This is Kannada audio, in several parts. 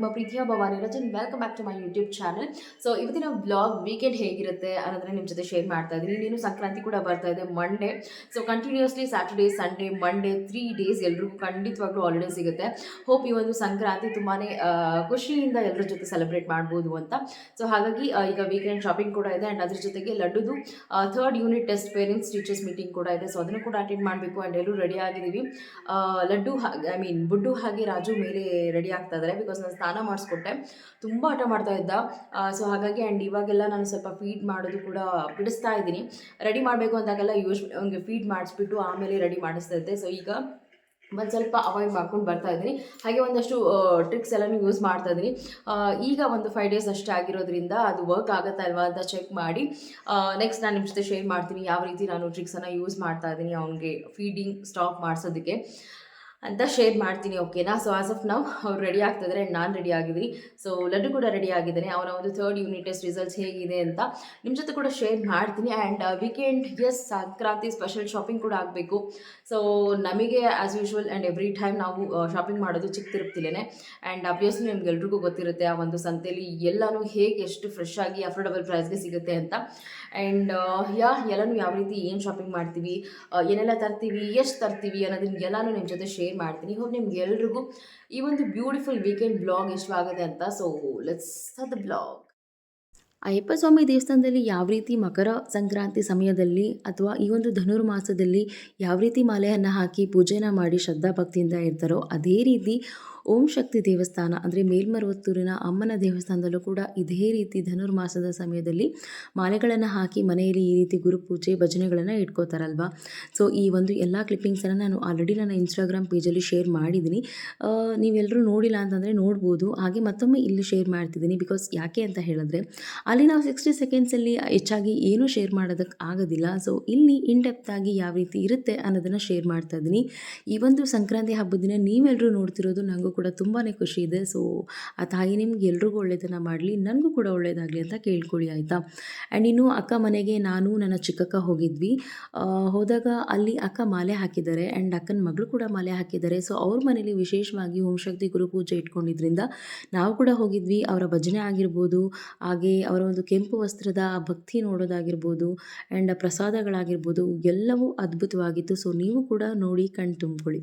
ನಿಮ್ಮ ಪ್ರೀತಿಯ Bhavani Rajan welcome back to my YouTube channel so ಇವತ್ತಿನ ಬ್ಲಾಗ್ ವೀಕೆಂಡ್ ಹೇಗಿರುತ್ತೆ ಅನ್ನೋದನ್ನ ನಿಮ್ಮ ಜೊತೆ ಶೇರ್ ಮಾಡ್ತಾ ಇದ್ದೀನಿ. ನೀನು ಸಂಕ್ರಾಂತಿ ಕೂಡ ಬರ್ತಾ ಇದೆ Monday so continuously Saturday Sunday Monday three days ಎಲ್ರಿಗೂ ಖಂಡಿತವಾಗ್ಲೂ ಹಾಲಿಡೇ ಸಿಗುತ್ತೆ. ಹೋಪ್ ಈ ಒಂದು ಸಂಕ್ರಾಂತಿ ತುಂಬಾ ಖುಷಿಯಿಂದ ಎಲ್ಲರ ಜೊತೆ ಸೆಲೆಬ್ರೇಟ್ ಮಾಡ್ಬೋದು ಅಂತ. ಸೊ ಹಾಗಾಗಿ ಈಗ ವೀಕೆಂಡ್ ಶಾಪಿಂಗ್ ಕೂಡ ಇದೆ ಆ್ಯಂಡ್ ಅದ್ರ ಜೊತೆಗೆ ಲಡ್ಡುದು third unit test parents teachers meeting ಕೂಡ ಇದೆ. ಸೊ ಅದನ್ನು ಕೂಡ ಅಟೆಂಡ್ ಮಾಡಬೇಕು ಆ್ಯಂಡ್ ಎಲ್ಲರೂ ರೆಡಿ ಆಗಿದ್ದೀವಿ. ಲಡ್ಡು ಐ ಮೀನ್ ಬುಡ್ಡು ಹಾಗೆ ರಾಜು ಮೇಲೆ ರೆಡಿ ಆಗ್ತಾ ಇದ್ದಾರೆ ಬಿಕಾಸ್ ಸ್ನಾನ ಮಾಡಿಸ್ಕೊಟ್ಟೆ ತುಂಬ ಆಟ ಮಾಡ್ತಾ ಇದ್ದ. ಸೊ ಹಾಗಾಗಿ ಆ್ಯಂಡ್ ಇವಾಗೆಲ್ಲ ನಾನು ಸ್ವಲ್ಪ ಫೀಡ್ ಮಾಡೋದು ಕೂಡ ಬಿಡಿಸ್ತಾ ಇದ್ದೀನಿ. ರೆಡಿ ಮಾಡಬೇಕು ಅಂದಾಗೆಲ್ಲ ಯೂಸ್ ಅವ್ನಿಗೆ ಫೀಡ್ ಮಾಡಿಸ್ಬಿಟ್ಟು ಆಮೇಲೆ ರೆಡಿ ಮಾಡಿಸ್ತಾ ಇದ್ದೆ. ಸೊ ಈಗ ಒಂದು ಸ್ವಲ್ಪ ಅವಾಯ್ಡ್ ಮಾಡ್ಕೊಂಡು ಬರ್ತಾ ಇದ್ದೀನಿ. ಹಾಗೆ ಒಂದಷ್ಟು ಟ್ರಿಕ್ಸ್ ಎಲ್ಲನೂ ಯೂಸ್ ಮಾಡ್ತಾ ಇದ್ದೀನಿ. ಈಗ ಒಂದು ಫೈವ್ ಡೇಸ್ ಅಷ್ಟೇ ಆಗಿರೋದ್ರಿಂದ ಅದು ವರ್ಕ್ ಆಗುತ್ತಾ ಇಲ್ವಾ ಅಂತ ಚೆಕ್ ಮಾಡಿ ನೆಕ್ಸ್ಟ್ ನಾನು ನಿಮ್ಮ ಜೊತೆ ಶೇರ್ ಮಾಡ್ತೀನಿ. ಯಾವ ರೀತಿ ನಾನು ಟ್ರಿಕ್ಸನ್ನು ಯೂಸ್ ಮಾಡ್ತಾ ಇದ್ದೀನಿ ಅವನಿಗೆ ಫೀಡಿಂಗ್ ಸ್ಟಾಪ್ ಮಾಡಿಸೋದಕ್ಕೆ. ಅಂತ ಶೇರ್ ಮಾಡ್ತೀನಿ ಓಕೆನಾ ಸೊ ಆಸ್ ಆಫ್ ನಾವು ಅವ್ರು ರೆಡಿ ಆಗ್ತಿದ್ರೆ ನಾನು ರೆಡಿ ಆಗಿದ್ದೀನಿ. ಸೊ ಲಡ್ಡು ಕೂಡ ರೆಡಿ ಆಗಿದ್ದಾನೆ. ಅವನ ಒಂದು ಥರ್ಡ್ ಯೂನಿಟ್ ಟೆಸ್ಟ್ ರಿಸಲ್ಟ್ಸ್ ಹೇಗಿದೆ ಅಂತ ನಿಮ್ಮ ಜೊತೆ ಕೂಡ ಶೇರ್ ಮಾಡ್ತೀನಿ. And weekend yes Sankranti special shopping ಕೂಡ ಆಗಬೇಕು. ಸೊ ನಮಗೆ as usual and every time ನಾವು ಶಾಪಿಂಗ್ ಮಾಡೋದು ಚಿಕ್ಕ ತಿರುಪ್ತಿಲೇನೆ ಆ್ಯಂಡ್ ಅಬ್ವಿಯಸ್ಲಿ ನಿಮ್ಗೆ ಎಲ್ರಿಗೂ ಗೊತ್ತಿರುತ್ತೆ ಆ ಒಂದು ಸಂತೆಯಲ್ಲಿ ಎಲ್ಲನೂ ಹೇಗೆ ಎಷ್ಟು ಫ್ರೆಶ್ ಆಗಿ ಅಫೋರ್ಡಬಲ್ ಪ್ರೈಸ್ಗೆ ಸಿಗುತ್ತೆ ಅಂತ. ಆ್ಯಂಡ್ ಯಾ, ಎಲ್ಲನೂ ಯಾವ ರೀತಿ ಏನು ಶಾಪಿಂಗ್ ಮಾಡ್ತೀವಿ ಏನೆಲ್ಲ ತರ್ತೀವಿ, ಎಷ್ಟು ತರ್ತೀವಿ ಅನ್ನೋದನ್ನ ಎಲ್ಲನೂ ನಿಮ್ಮ ಜೊತೆ ಶೇರ್ ಮಾಡ್ತೀನಿ. ಹೋಗಿ ನಿಮ್ಗೆ ಎಲ್ರಿಗೂ ಈ ಒಂದು ಬ್ಯೂಟಿಫುಲ್ ವೀಕೆಂಡ್ ಬ್ಲಾಗ್ ಇಷ್ಟವಾಗಿದೆ ಅಂತ so let's the blog Ayyappa Swamy ದೇವಸ್ಥಾನದಲ್ಲಿ ಯಾವ ರೀತಿ ಮಕರ ಸಂಕ್ರಾಂತಿ ಸಮಯದಲ್ಲಿ ಅಥವಾ ಈ ಒಂದು ಧನುರ್ಮಾಸದಲ್ಲಿ ಯಾವ ರೀತಿ ಮಾಲೆಯನ್ನು ಹಾಕಿ ಪೂಜೆನ ಮಾಡಿ ಶ್ರದ್ಧಾ ಭಕ್ತಿಯಿಂದ ಇರ್ತಾರೋ ಅದೇ ರೀತಿ ಓಂ ಶಕ್ತಿ ದೇವಸ್ಥಾನ ಅಂದರೆ ಮೇಲ್ಮರವತ್ತೂರಿನ ಅಮ್ಮನ ದೇವಸ್ಥಾನದಲ್ಲೂ ಕೂಡ ಇದೇ ರೀತಿ ಧನುರ್ಮಾಸದ ಸಮಯದಲ್ಲಿ ಮಾಲೆಗಳನ್ನು ಹಾಕಿ ಮನೆಯಲ್ಲಿ ಈ ರೀತಿ ಗುರುಪೂಜೆ ಭಜನೆಗಳನ್ನು ಇಟ್ಕೋತಾರಲ್ವ? ಸೊ ಈ ಒಂದು ಎಲ್ಲ ಕ್ಲಿಪ್ಪಿಂಗ್ಸನ್ನು ನಾನು ಆಲ್ರೆಡಿ ನನ್ನ ಇನ್ಸ್ಟಾಗ್ರಾಮ್ ಪೇಜಲ್ಲಿ ಶೇರ್ ಮಾಡಿದ್ದೀನಿ ನೀವೆಲ್ಲರೂ ನೋಡಿಲ್ಲ ಅಂತಂದರೆ ನೋಡ್ಬೋದು. ಹಾಗೆ ಮತ್ತೊಮ್ಮೆ ಇಲ್ಲಿ ಶೇರ್ ಮಾಡ್ತಿದ್ದೀನಿ ಬಿಕಾಸ್ ಯಾಕೆ ಅಂತ ಹೇಳಿದ್ರೆ, ಅಲ್ಲಿ ನಾವು ಸಿಕ್ಸ್ಟಿ ಸೆಕೆಂಡ್ಸಲ್ಲಿ ಹೆಚ್ಚಾಗಿ ಏನೂ ಶೇರ್ ಮಾಡೋದಕ್ಕೆ ಆಗೋದಿಲ್ಲ. ಸೊ ಇಲ್ಲಿ ಇನ್ ಆಗಿ ಯಾವ ರೀತಿ ಇರುತ್ತೆ ಅನ್ನೋದನ್ನು ಶೇರ್ ಮಾಡ್ತಾ ಇದ್ದೀನಿ ಈ ಒಂದು ಸಂಕ್ರಾಂತಿ ಹಬ್ಬದ ದಿನ ನೀವೆಲ್ಲರೂ ನೋಡ್ತಿರೋದು ನನಗೂ ಕೂಡ ತುಂಬಾ ಖುಷಿ ಇದೆ. ಸೊ, ಆ ತಾಯಿ ನಿಮ್ಗೆ ಎಲ್ರಿಗೂ ಒಳ್ಳೆಯದನ್ನು ಮಾಡಲಿ, ನನಗೂ ಕೂಡ ಒಳ್ಳೆಯದಾಗಲಿ ಅಂತ ಕೇಳ್ಕೊಳ್ಳಿ ಆಯಿತಾ? ಆ್ಯಂಡ್ ಇನ್ನು ಅಕ್ಕ ಮನೆಗೆ ನಾನು, ನನ್ನ ಚಿಕ್ಕಕ್ಕ ಹೋಗಿದ್ವಿ. ಹೋದಾಗ ಅಲ್ಲಿ ಅಕ್ಕ ಮಾಲೆ ಹಾಕಿದ್ದಾರೆ ಆ್ಯಂಡ್ ಅಕ್ಕನ ಮಗಳು ಕೂಡ ಮಾಲೆ ಹಾಕಿದ್ದಾರೆ. ಸೊ ಅವ್ರ ಮನೇಲಿ ವಿಶೇಷವಾಗಿ ಓಂ ಶಕ್ತಿ ಗುರುಪೂಜೆ ಇಟ್ಕೊಂಡಿದ್ರಿಂದ ನಾವು ಕೂಡ ಹೋಗಿದ್ವಿ. ಅವರ ಭಜನೆ ಆಗಿರ್ಬೋದು, ಹಾಗೆ ಅವರ ಒಂದು ಕೆಂಪು ವಸ್ತ್ರದ ಭಕ್ತಿ ನೋಡೋದಾಗಿರ್ಬೋದು ಆ್ಯಂಡ್ ಪ್ರಸಾದಗಳಾಗಿರ್ಬೋದು, ಎಲ್ಲವೂ ಅದ್ಭುತವಾಗಿತ್ತು. ಸೊ ನೀವು ಕೂಡ ನೋಡಿ ಕಣ್ ತುಂಬಿಕೊಳ್ಳಿ.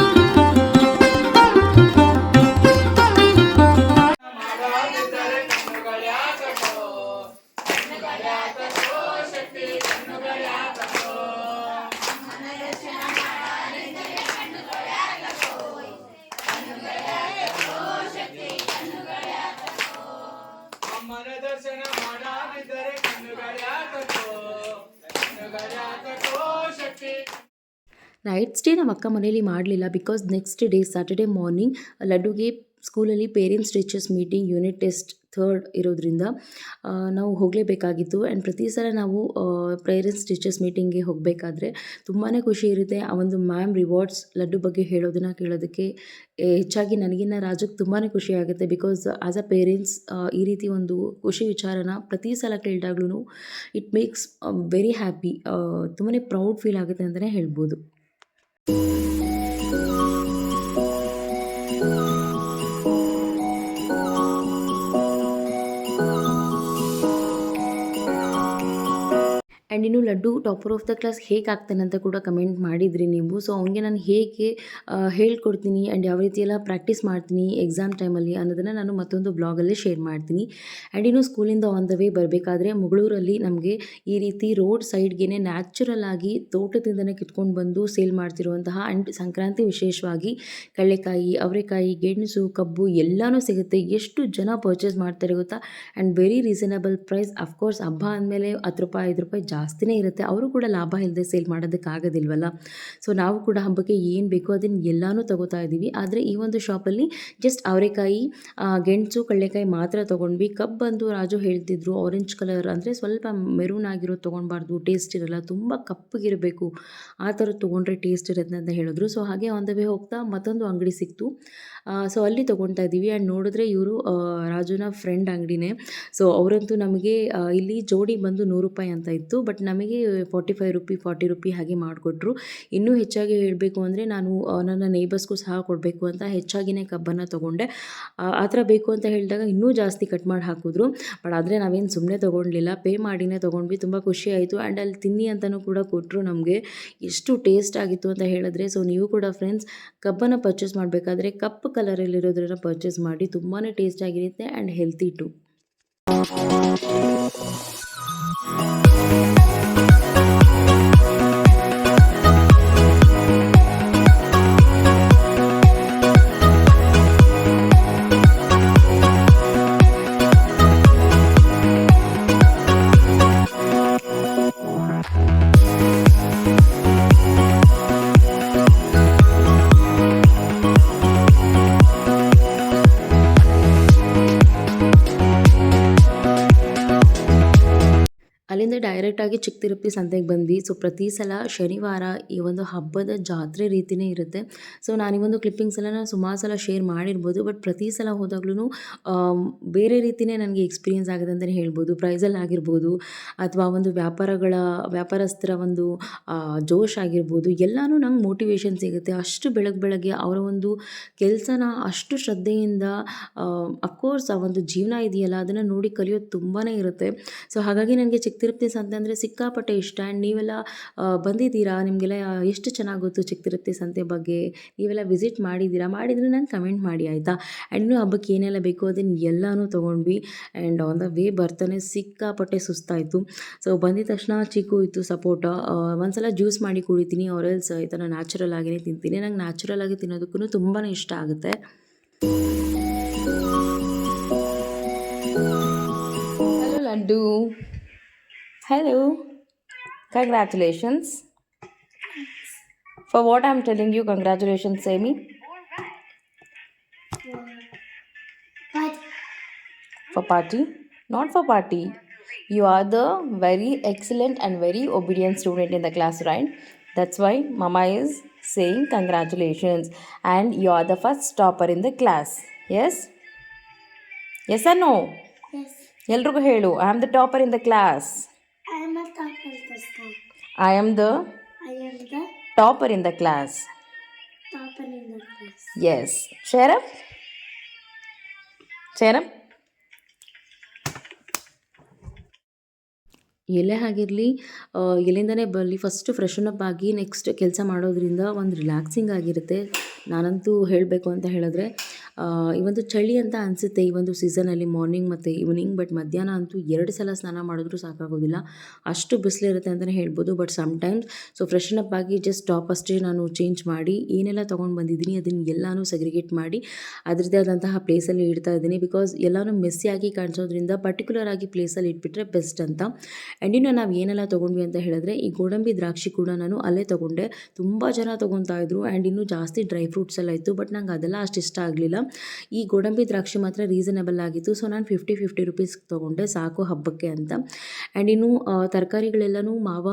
ಅಕ್ಕ ಮನೇಲಿ ಮಾಡಲಿಲ್ಲ because next day Saturday morning ಲಡ್ಡುಗೆ ಸ್ಕೂಲಲ್ಲಿ parents teachers meeting unit test third ಇರೋದ್ರಿಂದ ನಾವು ಹೋಗಲೇಬೇಕಾಗಿತ್ತು. ಆ್ಯಂಡ್ ಪ್ರತಿ ಸಲ ನಾವು ಪೇರೆಂಟ್ಸ್ ಟೀಚರ್ಸ್ ಮೀಟಿಂಗ್ಗೆ ಹೋಗಬೇಕಾದ್ರೆ ತುಂಬಾ ಖುಷಿ ಇರುತ್ತೆ. ಆ ಒಂದು ಮ್ಯಾಮ್ ರಿವಾರ್ಡ್ಸ್ ಲಡ್ಡು ಬಗ್ಗೆ ಹೇಳೋದನ್ನು ಕೇಳೋದಕ್ಕೆ ಹೆಚ್ಚಾಗಿ ನನಗಿನ್ನ ರಾಜಕ್ಕೆ ತುಂಬಾ ಖುಷಿ ಆಗುತ್ತೆ ಬಿಕಾಸ್ ಆ್ಯಸ್ ಅ ಪೇರೆಂಟ್ಸ್ ಈ ರೀತಿ ಒಂದು ಖುಷಿ ವಿಚಾರನ ಪ್ರತಿ ಸಲ ಕೇಳಿದಾಗ್ಲೂ ಇಟ್ ಮೇಕ್ಸ್ ವೆರಿ ಹ್ಯಾಪಿ ತುಂಬಾ ಪ್ರೌಡ್ ಫೀಲ್ ಆಗುತ್ತೆ ಅಂತಲೇ ಹೇಳ್ಬೋದು. thank you ಆ್ಯಂಡ್ ಇನ್ನು Laddu topper of the class ಹೇಗೆ ಆಗ್ತಾನೆ ಅಂತ ಕೂಡ ಕಮೆಂಟ್ ಮಾಡಿದ್ರಿ ನೀವು. ಸೊ ಅವನಿಗೆ ನಾನು ಹೇಗೆ ಹೇಳ್ಕೊಡ್ತೀನಿ ಆ್ಯಂಡ್ ಯಾವ ರೀತಿ ಎಲ್ಲ ಪ್ರಾಕ್ಟೀಸ್ ಮಾಡ್ತೀನಿ ಎಕ್ಸಾಮ್ ಟೈಮಲ್ಲಿ ಅನ್ನೋದನ್ನು ನಾನು ಮತ್ತೊಂದು ಬ್ಲಾಗಲ್ಲೇ ಶೇರ್ ಮಾಡ್ತೀನಿ. ಆ್ಯಂಡ್ ಇನ್ನು ಸ್ಕೂಲಿಂದ ಆನ್ ದ ವೇ ಬರಬೇಕಾದ್ರೆ ಮುಗಳೂರಲ್ಲಿ ನಮಗೆ ಈ ರೀತಿ ರೋಡ್ ಸೈಡ್ಗೆ ನ್ಯಾಚುರಲ್ ಆಗಿ ತೋಟದಿಂದನೇ ಕಿತ್ಕೊಂಡು ಬಂದು ಸೇಲ್ ಮಾಡ್ತಿರುವಂತಹ ಆ್ಯಂಡ್ ಸಂಕ್ರಾಂತಿ ವಿಶೇಷವಾಗಿ ಕಡಲೆಕಾಯಿ, ಅವರೆಕಾಯಿ, ಗೆಣಸು, ಕಬ್ಬು ಎಲ್ಲನೂ ಸಿಗುತ್ತೆ. ಎಷ್ಟು ಜನ ಪರ್ಚೇಸ್ ಮಾಡ್ತಾರೆ ಗೊತ್ತಾ? And very reasonable price of course ಹಬ್ಬ ಅಂದಮೇಲೆ ಹತ್ತು ರೂಪಾಯಿ, ಐದು ರೂಪಾಯಿ ಜಾಸ್ತಿನೇ ಇರುತ್ತೆ. ಅವರು ಕೂಡ ಲಾಭ ಇಲ್ಲದೆ ಸೇಲ್ ಮಾಡೋದಕ್ಕಾಗೋದಿಲ್ವಲ್ಲ? ಸೊ ನಾವು ಕೂಡ ಹಬ್ಬಕ್ಕೆ ಏನು ಬೇಕೋ ಅದನ್ನು ಎಲ್ಲನೂ ತಗೋತಾ ಇದ್ದೀವಿ. ಆದರೆ ಈ ಒಂದು ಶಾಪಲ್ಲಿ ಜಸ್ಟ್ ಅವರೆಕಾಯಿ ಗೆಣಸು ಕಡಲೆಕಾಯಿ ಮಾತ್ರ ತೊಗೊಂಡ್ವಿ. ಕಬ್ ಬಂದು ರಾಜು ಹೇಳ್ತಿದ್ರು ಆರೆಂಜ್ ಕಲರ್ ಅಂದರೆ ಸ್ವಲ್ಪ ಮೆರೂನ್ ಆಗಿರೋದು ತೊಗೊಳ್ಬಾರ್ದು ಟೇಸ್ಟ್ ಇರಲ್ಲ. ತುಂಬ ಕಪ್ಪಗಿರಬೇಕು. ಆ ಥರ ತೊಗೊಂಡ್ರೆ ಟೇಸ್ಟ್ ಇರುತ್ತೆ ಅಂತ ಹೇಳಿದ್ರು. ಸೊ ಹಾಗೆ ಆನ್ ದ ವೇ ಹೋಗ್ತಾ ಮತ್ತೊಂದು ಅಂಗಡಿ ಸಿಕ್ತು. ಸೊ ಅಲ್ಲಿ ತೊಗೊಳ್ತಾ ಇದ್ದೀವಿ. ಆ್ಯಂಡ್ ನೋಡಿದ್ರೆ ಇವರು ರಾಜುನ ಫ್ರೆಂಡ್ ಅಂಗಡಿನೇ. ಸೊ ಅವರಂತೂ ನಮಗೆ ಇಲ್ಲಿ ಜೋಡಿ ಬಂದು ನೂರು ರೂಪಾಯಿ ಅಂತ ಇತ್ತು. ಬಟ್ ನಮಗೆ forty five rupee forty rupee ಹಾಗೆ ಮಾಡಿಕೊಟ್ರು. ಇನ್ನೂ ಹೆಚ್ಚಾಗಿ ಹೇಳಬೇಕು ಅಂದರೆ ನಾನು ನನ್ನ ನೇಬರ್ಸ್ಗೂ ಸಹ ಕೊಡಬೇಕು ಅಂತ ಹೆಚ್ಚಾಗಿನೇ ಕಬ್ಬನ್ನು ತೊಗೊಂಡೆ. ಆ ಥರ ಬೇಕು ಅಂತ ಹೇಳಿದಾಗ ಇನ್ನೂ ಜಾಸ್ತಿ ಕಟ್ ಮಾಡಿ ಹಾಕಿದ್ರು. ಬಟ್ ಆದರೆ ನಾವೇನು ಸುಮ್ಮನೆ ತೊಗೊಂಡಿಲ್ಲ ಪೇ ಮಾಡಿನೇ ತೊಗೊಂಡ್ವಿ. ತುಂಬ ಖುಷಿ ಆಯಿತು. ಆ್ಯಂಡ್ ಅಲ್ಲಿ ತಿನ್ನಿ ಅಂತಲೂ ಕೂಡ ಕೊಟ್ಟರು ನಮಗೆ. ಎಷ್ಟು ಟೇಸ್ಟ್ ಆಗಿತ್ತು ಅಂತ ಹೇಳಿದ್ರೆ ಸೊ ನೀವು ಕೂಡ ಫ್ರೆಂಡ್ಸ್ ಕಬ್ಬನ್ನು ಪರ್ಚೇಸ್ ಮಾಡಬೇಕಾದ್ರೆ ಕಪ್ ಕಲರಲ್ಲಿರೋದ್ರನ್ನ ಪರ್ಚೇಸ್ ಮಾಡಿ ತುಂಬಾ ಟೇಸ್ಟ್ ಆಗಿರುತ್ತೆ ಆ್ಯಂಡ್ ಹೆಲ್ತಿ ಟು ಡೈರೆಕ್ಟಾಗಿ ಚಿಕ್ಕ ತಿರುಪತಿ ಸಂತೆಗೆ ಬಂದ್ವಿ. ಸೊ ಪ್ರತಿ ಸಲ ಶನಿವಾರ ಈ ಒಂದು ಹಬ್ಬದ ಜಾತ್ರೆ ರೀತಿಯೇ ಇರುತ್ತೆ. ಸೊ ನಾನು ಈ ಒಂದು ಕ್ಲಿಪ್ಪಿಂಗ್ಸ್ ಎಲ್ಲ ನಾನು ಸುಮಾರು ಸಲ ಶೇರ್ ಮಾಡಿರ್ಬೋದು. ಬಟ್ ಪ್ರತಿ ಸಲ ಹೋದಾಗ್ಲೂ ಬೇರೆ ರೀತಿಯೇ ನನಗೆ ಎಕ್ಸ್ಪೀರಿಯೆನ್ಸ್ ಆಗಿದೆ ಅಂತಲೇ ಹೇಳ್ಬೋದು. ಪ್ರೈಸಲ್ಲಿ ಆಗಿರ್ಬೋದು ಅಥವಾ ಒಂದು ವ್ಯಾಪಾರಗಳ, ವ್ಯಾಪಾರಸ್ಥರ ಒಂದು ಜೋಶ್ ಆಗಿರ್ಬೋದು. ಎಲ್ಲನೂ ನಂಗೆ ಮೋಟಿವೇಶನ್ ಸಿಗುತ್ತೆ. ಅಷ್ಟು ಬೆಳಗ್ಗೆ ಬೆಳಗ್ಗೆ ಅವರ ಒಂದು ಕೆಲಸನ ಅಷ್ಟು ಶ್ರದ್ಧೆಯಿಂದ ಅಫ್ಕೋರ್ಸ್ ಆ ಒಂದು ಜೀವನ ಇದೆಯಲ್ಲ, ಅದನ್ನು ನೋಡಿ ಕಲಿಯೋದು ತುಂಬಾ ಇರುತ್ತೆ. ಸೊ ಹಾಗಾಗಿ ನನಗೆ ಚಿಕ್ಕ ತಿರುಪತಿ ಸಂತೆ ಅಂದರೆ ಸಿಕ್ಕಾಪಟ್ಟೆ ಇಷ್ಟ. ಆ್ಯಂಡ್ ನೀವೆಲ್ಲ ಬಂದಿದ್ದೀರಾ? ನಿಮಗೆಲ್ಲ ಎಷ್ಟು ಚೆನ್ನಾಗಿ ಗೊತ್ತು ಚಿಕ್ತಿರುತ್ತೆ ಸಂತೆ ಬಗ್ಗೆ? ನೀವೆಲ್ಲ ವಿಸಿಟ್ ಮಾಡಿದ್ದೀರಾ? ಮಾಡಿದರೆ ನಂಗೆ ಕಮೆಂಟ್ ಮಾಡಿ, ಆಯಿತಾ? ಆ್ಯಂಡ್ ಇನ್ನೂ ಹಬ್ಬಕ್ಕೆ ಏನೆಲ್ಲ ಬೇಕು ಅದನ್ನು ಎಲ್ಲನೂ ತೊಗೊಂಡ್ವಿ. ಆ್ಯಂಡ್ ಆನ್ ದ ವೇ ಬರ್ತಾನೆ ಸಿಕ್ಕಾಪಟ್ಟೆ ಸುಸ್ತಾಯಿತು. ಸೊ ಬಂದಿದ ತಕ್ಷಣ ಚಿಕ್ಕು ಇತ್ತು ಸಪೋರ್ಟ್ ಒಂದ್ಸಲ ಜ್ಯೂಸ್ ಮಾಡಿ ಕುಡಿತೀನಿ. ಆರೆಲ್ಸ್ ಈ ಥರ ನ್ಯಾಚುರಲ್ ಆಗಿಯೇ ತಿಂತೀನಿ. ನಂಗೆ ನ್ಯಾಚುರಲ್ ಆಗಿ ತಿನ್ನೋದಕ್ಕೂ ತುಂಬಾ ಇಷ್ಟ ಆಗುತ್ತೆ. Laddu. Hello. Congratulations. For what I'm telling you, congratulations, Sammy. For party? Not for party. You are the very excellent and very obedient student in the class, right? That's why Mama is saying congratulations. And you are the first topper in the class. Yes? Yes or no? Yes, ಎಲ್ರಿಗೂ ಹೇಳು I am the topper in the class I am the I am the topper in the class topper in the class. Yes cheer up cheer up ಎಲ್ಲೇ ಆಗಿರಲಿ ಎಲ್ಲಿಂದನೇ ಬರಲಿ. ಫಸ್ಟ್ ಫ್ರೆಶನ್ ಅಪ್ ಆಗಿ ನೆಕ್ಸ್ಟ್ ಕೆಲಸ ಮಾಡೋದ್ರಿಂದ ಒಂದು ರಿಲ್ಯಾಕ್ಸಿಂಗ್ ಆಗಿರುತ್ತೆ. ನಾನಂತೂ ಹೇಳಬೇಕು ಅಂತ ಹೇಳಿದ್ರೆ ಈ ಒಂದು ಚಳಿ ಅಂತ ಅನಿಸುತ್ತೆ, ಈ ಒಂದು ಸೀಸನಲ್ಲಿ ಮಾರ್ನಿಂಗ್ ಮತ್ತು ಈವ್ನಿಂಗ್ ಬಟ್ ಮಧ್ಯಾಹ್ನ ಅಂತೂ ಎರಡು ಸಲ ಸ್ನಾನ ಮಾಡಿದ್ರೂ ಸಾಕಾಗೋದಿಲ್ಲ. ಅಷ್ಟು ಬಿಸಿಲಿರುತ್ತೆ ಅಂತಲೇ ಹೇಳ್ಬೋದು but sometimes so freshen up ಆಗಿ ಜಸ್ಟ್ ಟಾಪ್ ಅಷ್ಟೇ ನಾನು ಚೇಂಜ್ ಮಾಡಿ, ಏನೆಲ್ಲ ತೊಗೊಂಡು ಬಂದಿದ್ದೀನಿ ಅದನ್ನು ಎಲ್ಲನೂ ಸೆಗ್ರಿಗೇಟ್ ಮಾಡಿ, ಅದರದ್ದೇ ಆದಂತಹ ಪ್ಲೇಸಲ್ಲಿ ಇಡ್ತಾ ಇದ್ದೀನಿ ಬಿಕಾಸ್ ಎಲ್ಲನೂ ಮೆಸ್ಸಿಯಾಗಿ ಕಾಣಿಸೋದ್ರಿಂದ ಪರ್ಟಿಕ್ಯುಲರ್ ಆಗಿ ಪ್ಲೇಸಲ್ಲಿ ಇಟ್ಬಿಟ್ರೆ ಬೆಸ್ಟ್ ಅಂತ. ಆ್ಯಂಡ್ ಇನ್ನು ನಾವು ಏನೆಲ್ಲ ತೊಗೊಂಡ್ವಿ ಅಂತ ಹೇಳಿದ್ರೆ, ಈ ಗೋಡಂಬಿ ದ್ರಾಕ್ಷಿ ಕೂಡ ನಾನು ಅಲ್ಲೇ ತೊಗೊಂಡೆ. ತುಂಬ ಜನ ತೊಗೊತಾ ಇದ್ರು ಆ್ಯಂಡ್ ಇನ್ನೂ ಜಾಸ್ತಿ ಡ್ರೈ ಫ್ರೂಟ್ಸ್ ಎಲ್ಲ ಇತ್ತು ಬಟ್ ನಂಗೆ ಅದೆಲ್ಲ ಅಷ್ಟು ಇಷ್ಟ ಆಗಲಿಲ್ಲ. ಈ ಗೋಡಂಬಿ ದ್ರಾಕ್ಷಿ ಮಾತ್ರ ರೀಸನೇಬಲ್ ಆಗಿತ್ತು. ಸೊ ನಾನು ಫಿಫ್ಟಿ ಫಿಫ್ಟಿ ರುಪೀಸ್ ತೊಗೊಂಡೆ, ಸಾಕು ಹಬ್ಬಕ್ಕೆ ಅಂತ. ಆ್ಯಂಡ್ ಇನ್ನು ತರಕಾರಿಗಳೆಲ್ಲನೂ ಮಾವ